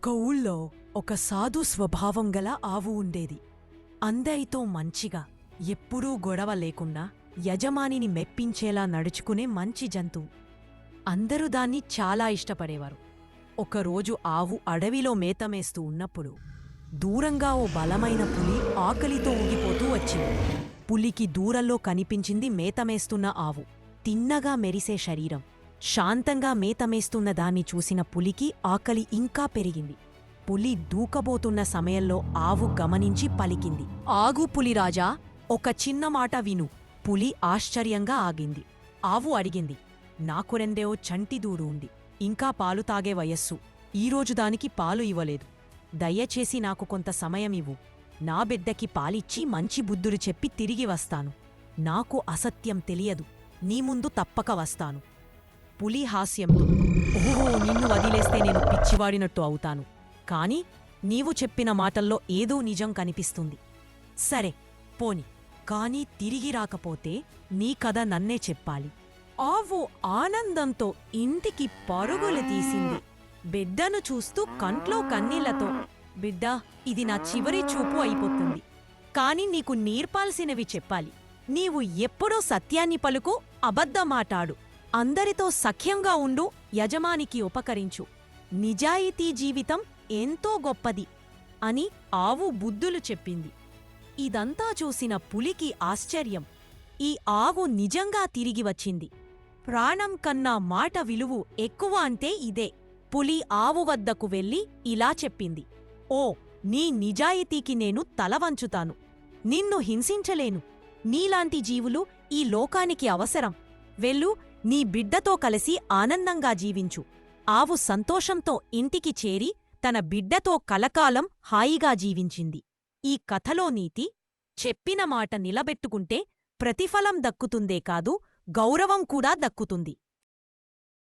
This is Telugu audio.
ఒక ఊళ్ళో ఒక సాధు స్వభావం గల ఆవు ఉండేది. అందరితో మంచిగా ఎప్పుడూ గొడవ లేకుండా యజమానిని మెప్పించేలా నడుచుకునే మంచి జంతువు. అందరూ దాన్ని చాలా ఇష్టపడేవారు. ఒకరోజు ఆవు అడవిలో మేతమేస్తూ ఉన్నప్పుడు దూరంగా ఓ బలమైన పులి ఆకలితో ఊగిపోతూ వచ్చింది. పులికి దూరంలో కనిపించింది మేతమేస్తున్న ఆవు. తిన్నగా మెరిసే శరీరం. శాంతంగా మేతమేస్తున్న దాన్ని చూసిన పులికి ఆకలి ఇంకా పెరిగింది. పులి దూకబోతున్న సమయంలో ఆవు గమనించి పలికింది. ఆగు పులిరాజా ఒక చిన్న మాట విను. పులి ఆశ్చర్యంగా ఆగింది. ఆవు అడిగింది నాకు రెండేవో చంటి దూడు ఉంది. ఇంకా పాలు తాగే వయస్సు. ఈరోజు దానికి పాలు ఇవ్వలేదు. దయచేసి నాకు కొంత సమయం ఇవ్వు. నా బిడ్డకి పాలిచ్చి మంచి బుద్ధులు చెప్పి తిరిగి వస్తాను. నాకు అసత్యం తెలియదు. నీ ముందు తప్పక వస్తాను. పులి హాస్యంతో ఓహో నిన్ను వదిలేస్తే నేను పిచ్చివాడినట్టు అవుతాను. కాని నీవు చెప్పిన మాటల్లో ఏదో నిజం కనిపిస్తుంది. సరే పోని. కానీ తిరిగి రాకపోతే నీ కథ నన్నే చెప్పాలి. ఆవు ఆనందంతో ఇంటికి పరుగులు తీసింది. బిడ్డను చూస్తూ కంట్లో కన్నీళ్ళతో బిడ్డ ఇది నా చివరి చూపు అయిపోతుంది. కాని నీకు నేర్పాల్సినవి చెప్పాలి. నీవు ఎప్పుడూ సత్యాన్ని పలుకు అబద్ధమాటాడు. అందరితో సఖ్యంగా ఉండు యజమానికి ఉపకరించు. నిజాయితీ జీవితం ఎంతో గొప్పది అని ఆవు బుద్ధులు చెప్పింది. ఇదంతా చూసిన పులికి ఆశ్చర్యం. ఈ ఆవు నిజంగా తిరిగి వచ్చింది. ప్రాణం కన్నా మాట విలువు ఎక్కువ అంటే ఇదే. పులి ఆవు వద్దకు వెళ్ళి ఇలా చెప్పింది. ఓ నీ నిజాయితీకి నేను తల వంచుతాను. నిన్ను హింసించలేను. నీలాంటి జీవులు ఈ లోకానికి అవసరం. వెళ్ళు నీ బిడ్డతో కలిసి ఆనందంగా జీవించు. ఆవు సంతోషంతో ఇంటికి చేరి తన బిడ్డతో కలకాలం హాయిగా జీవించింది. ఈ కథలో నీతి చెప్పిన మాట నిలబెట్టుకుంటే ప్రతిఫలం దక్కుతుందే కాదు గౌరవం కూడా దక్కుతుంది.